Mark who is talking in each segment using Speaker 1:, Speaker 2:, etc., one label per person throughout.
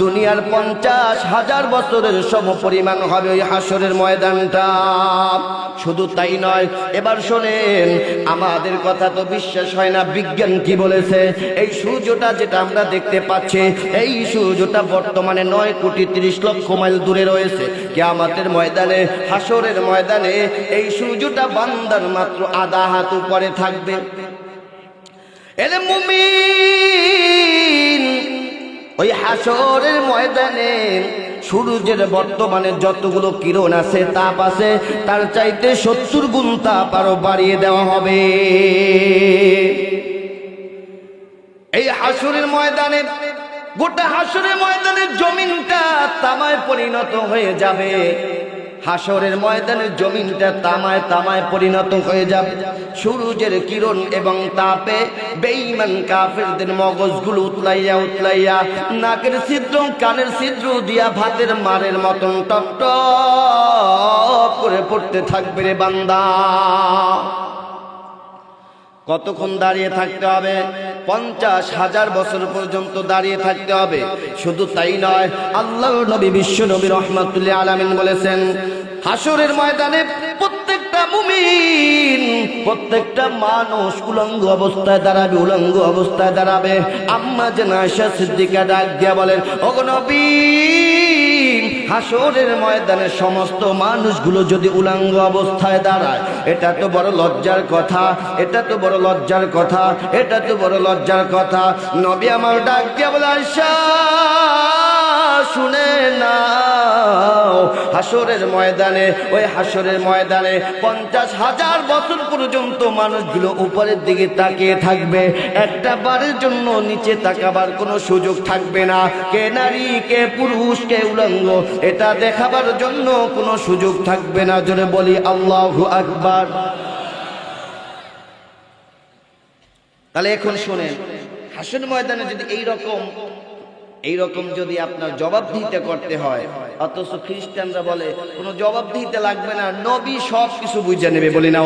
Speaker 1: দুনিয়ার পঞ্চাশ হাজার বছরের সম পরিমাণ হবে ওই হাসরের ময়দানটা। শুধু তাই নয়, এবার শোনেন, আমাদের কথা তো বিশ্বাস হয় না, বিজ্ঞান কি বলেছে? এই সূর্যটা যেটা আমরা দেখতে পাচ্ছি, এই সূর্যটা বর্তমানে নয় কোটি তিরিশ লক্ষ মাইল দূরে রয়েছে। কে আমাদের ময়দানে হাসরের ময়দানে এই সূর্যটা বান্দার মাত্র আধা হাত উপরে থাকবে। মুমিন, ওই হাসরের ময়দানে সূর্যের বর্তমানে যতগুলো কিরণ আছে, তাপ আছে, তার চাইতে সত্তর গুণ তাপ আরও বাড়িয়ে দেওয়া হবে। এই হাসরের ময়দানে, গোটা হাসরের ময়দানের জমিনটা তামায় পরিণত হয়ে যাবে। হাসরের ময়দানের জমিনটা তামায় তামায় পরিণত হয়ে যাবে। সূর্যের কিরণ এবং তাপে বেঈমান কাফেরদের মগজগুলো উতলাইয়া উতলাইয়া নাকের ছিদ্র, কানের ছিদ্র দিয়া ভাতের মারের মতন টপ টপ করে পড়তে থাকবে রে বান্দা। কতক্ষণ দাঁড়িয়ে থাকতে হবে? পঞ্চাশ হাজার বছর পর্যন্ত দাঁড়িয়ে থাকতে হবে। শুধু তাই নয় আল্লাহ নবী বিশ্ব নবী রহমাতুল্লাহ আলামিন বলেছেন হাসরের ময়দানে প্রত্যেকটা মুমিন, প্রত্যেকটা মানুষ উলঙ্গ অবস্থায় দাঁড়াবে, উলঙ্গ অবস্থায় দাঁড়াবে। আম্মা যে আয়সা সিদ্দিকা ডাক দিয়া বলেন অগনবী হাসরের ময়দানে সমস্ত মানুষগুলো যদি উলাঙ্গ অবস্থায় দাঁড়ায়, এটা তো বড় লজ্জার কথা, এটা তো বড় লজ্জার কথা, এটা তো বড় লজ্জার কথা। নবী আমার ডাক দিয়ে বলে হাসরের ময়দানে, ওই হাসরের ময়দানে পঞ্চাশ হাজার বছর পর্যন্ত মানুষগুলো উপরের দিকে তাকিয়ে থাকবে। একটা বারের জন্য নিচে তাকাবার কোনো সুযোগ থাকবে না। কে নারী, কে পুরুষ, কে উলঙ্গ, এটা দেখাবার জন্য কোনো সুযোগ থাকবে না। জোরে বলি, আল্লাহ আকবার। তাহলে এখন শোনেন হাসন ময়দানে যদি এই রকম এই রকম যদি আপনার জবাবদিহিতে করতে হয়, অথচ খ্রিস্টানরা বলে, কোনো জবাবদিহিতে লাগবে না, নবী সব কিছু বুঝে নেবে, বলি না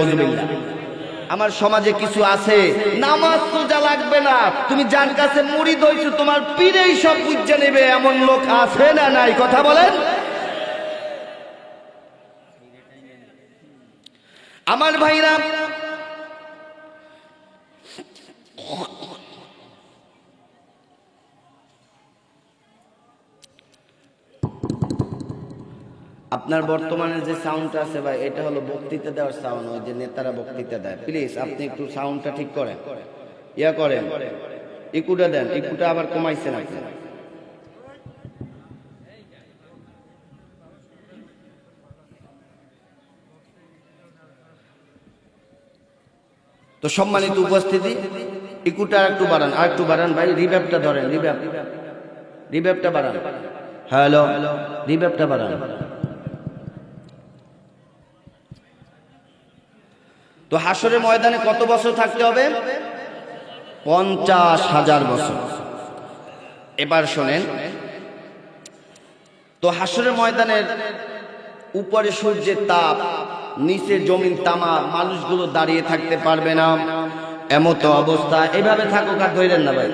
Speaker 1: আমার সমাজে কিছু আছে, নামাজ সোজা লাগবে না, তুমি যার কাছে মুড়ি দইছো, তোমার পীরেই সব বুঝে নেবে, এমন লোক আছে না নাই, কথা বলেন? আমার ভাইরা আপনার বর্তমানে যে সাউন্ডটা আছে ভাই, এটা হলো বক্তৃতা দেওয়ার সাউন্ড ওই যে নেতারা বক্তৃতা দেয়। প্লিজ আপনি একটু সাউন্ডটা ঠিক করেন। ইয়া করেন। ইকুটা দেন ইকুটা আবার কমাইছেন আপনি। তো সম্মানিত উপস্থিতি ইকুটা একটু বাড়ান, আর একটু বাড়ান ভাই রিব্যাপটা ধরেন রিব্যাপ রিব্যাপটা বাড়ান। হ্যালো রিব্যাপটা বাড়ান। তো হাসরের ময়দানে কত বছর থাকতে হবে? পঞ্চাশ হাজার বছর। এবার শোনেন। তো হাসরের ময়দানের উপরে সূর্যের তাপ, নিচে জমিন তামা, মানুষগুলো দাঁড়িয়ে থাকতে পারবে না। এমতো অবস্থা। এভাবে থাকুক আর ধরেন না ভাই।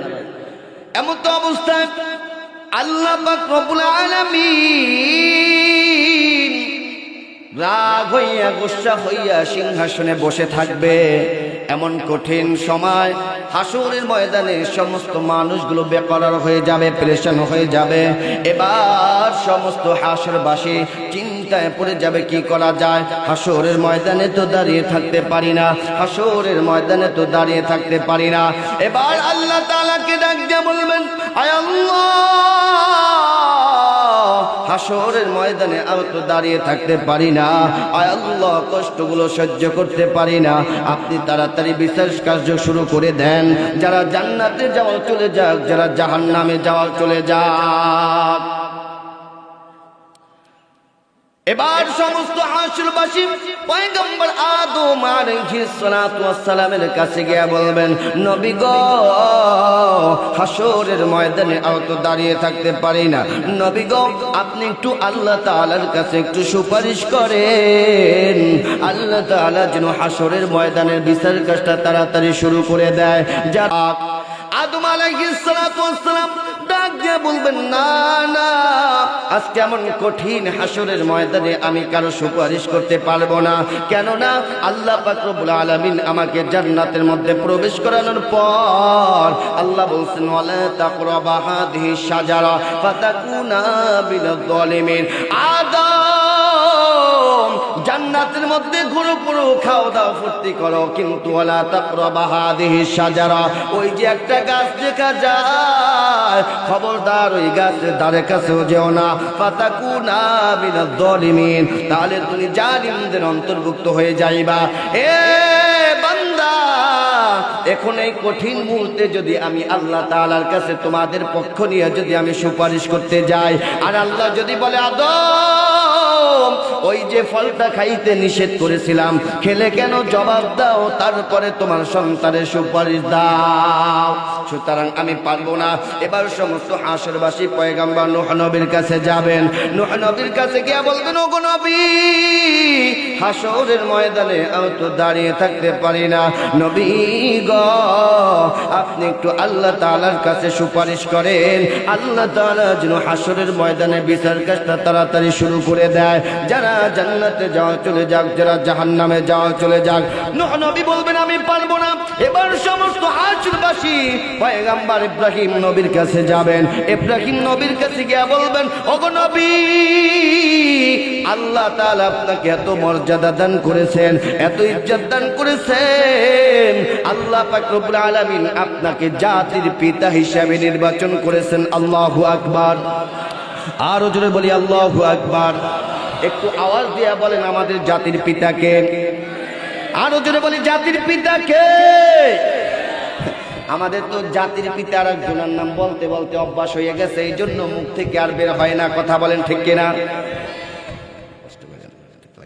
Speaker 1: এমতো অবস্থা। আল্লাহ পাক রব্বুল আলামিন রাগ হইয়া, গোসা হইয়া সিংহাসনে বসে থাকবে। এমন কঠিন সময় হাসুরের ময়দানে সমস্ত মানুষগুলো বেকরার হয়ে যাবে, প্রেশান হয়ে যাবে। এবার সমস্ত হাসরবাসী চিন্তায় পড়ে যাবে, কি করা যায়? হাসরের ময়দানে তো দাঁড়িয়ে থাকতে পারি না, হাসরের ময়দানে তো দাঁড়িয়ে থাকতে পারি না। এবার আল্লাহ তালাকে ডাক দিয়ে বলবেন, আয় আল্লাহ! হাসরের ময়দানে আমি তো দাঁড়িয়ে থাকতে পারি না। আয় আল্লাহ, কষ্টগুলো সহ্য করতে পারি না। আপনি তাড়াতাড়ি বিশেষ কার্য শুরু করে দেন। যারা জান্নাতে যাওয়া চলে যাক, যারা জাহান নামে যাওয়া চলে যাক। এবার সমস্ত হাসুরবাসী পয়গম্বর আদম আলাইহিস সালাতু সালামের কাছে গিয়ে বলবেন, নবী গো হাসরের ময়দানে আর তো দাঁড়িয়ে থাকতে পারি না। নবী গো, আপনি একটু আল্লাহ তাআলার কাছে একটু সুপারিশ করেন। আল্লাহ তাআলা যেন হাসরের ময়দানের বিচার কাজটা তাড়াতাড়ি শুরু করে দেয়। যা আদম আলাইহিস সালাতু ওয়াসসালাম ডাক দিয়ে বলবেন, না না, আজকে এমন কঠিন হাসরের ময়দানে আমি কারও সুপারিশ করতে পারব না। কেননা আল্লাহ পাক রব্বুল আলামিন আমাকে জান্নাতের মধ্যে প্রবেশ করানোর পর আল্লাহ বলছেন জালিমিন আদম ঘুরো পুরো খাও দাও, ফুর্তি করো, কিন্তু ওয়ালা তাকরাবা হাদিহি শাজারা। ওই যে একটা গাছ দেখা যায়, খবরদার ওই গাছের ধারে কাছেও যেও না। ফাতাকুনা জালিমিন তাহলে তুমি জালিমদের অন্তর্ভুক্ত হয়ে যাইবা। এ বান্দা, এখন এই কঠিন মুহূর্তে যদি আমি আল্লাহ তাআলার কাছে তোমাদের পক্ষ নিয়ে যদি আমি সুপারিশ করতে যাই, আর আল্লাহ যদি বলে, আদম ওই যে ফলটা খাইতে নিষেধ করেছিলাম, খেলে কেন জবাব দাও? তারপরে তোমার সন্তানের সুপারিশ দাও। সুতরাং আমি পারব না। এবার সমস্ত হাসরবাসী পয়গাম্বার নোহ নবীর কাছে যাবেন। নোহ নবীর কাছে গিয়ে বলবেন নবী, হাসরের ময়দানে আমি তো দাঁড়িয়ে থাকতে পারি না। নবী গ, আপনি একটু আল্লাহ তালার কাছে সুপারিশ করেন। আল্লাহ তাআলা যেন হাসরের ময়দানে বিচার কাজটা তাড়াতাড়ি শুরু করে দেয়। যারা জান্নাতে যাওয়া চলে যাক, যারা জাহান্নামে যাওয়া চলে যাক। নবী বলবেন, আমি পারব না। এবার সমস্ত হাসরবাসী পয়গাম্বার ইব্রাহিম নবীর কাছে যাবেন। ইব্রাহিম নবীর কাছে গিয়ে বলবেন, ওগো নবী, আল্লাহ তাআলা আপনাকে এত মর্যাদা দান করেছেন, এত ইজ্জত দান করেছেন। আল্লাহ পাক রব্বুল আলামিন আপনাকে জাতির পিতা হিসাবে নির্বাচন করেছেন। আল্লাহু আকবার। আরও জোরে বলি, আল্লাহু আকবার। একটু আওয়াজ দিয়া বলেন আমাদের জাতির পিতাকে। আরও জোরে বলি, জাতির পিতাকে। আমাদের তো জাতির পিতা আর একজনের নাম বলতে বলতে অভ্যাস হয়ে গেছে এই জন্য মুখ থেকে আর বের হয় না, কথা বলেন ঠিক কিনা?